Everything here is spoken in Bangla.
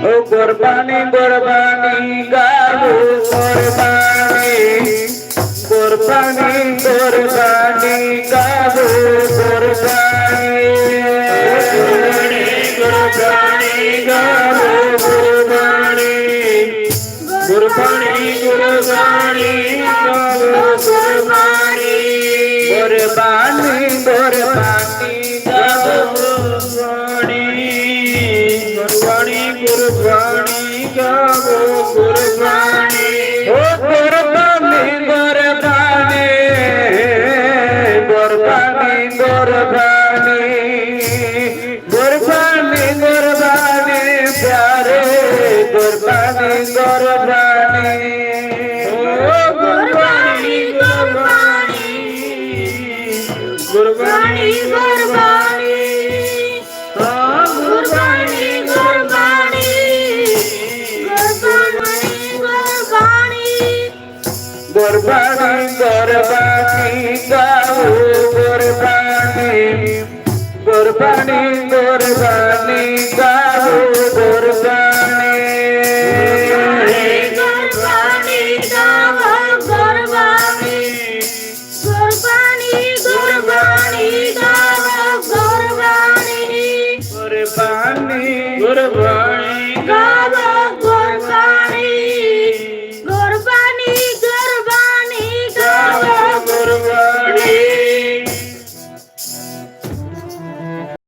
ও কোরবানি কোরবানি গাবো কোরবানি। কোরবানি কোরবানি গাবো। কোরবানি কোরবানি গাবো, কোরবানি। ও কোরবানি কোরবানি কোরবানি কোরবানি। কোরবানি কোরবানি, প্যারে, কোরবানি কোরবানি। ও কোরবানি কোরবানি। কোরবানি কোরবানি কোরবানি গাও কোরবানি কোরবানি কোরবানি গাও কোরবানি কোরবানি গাও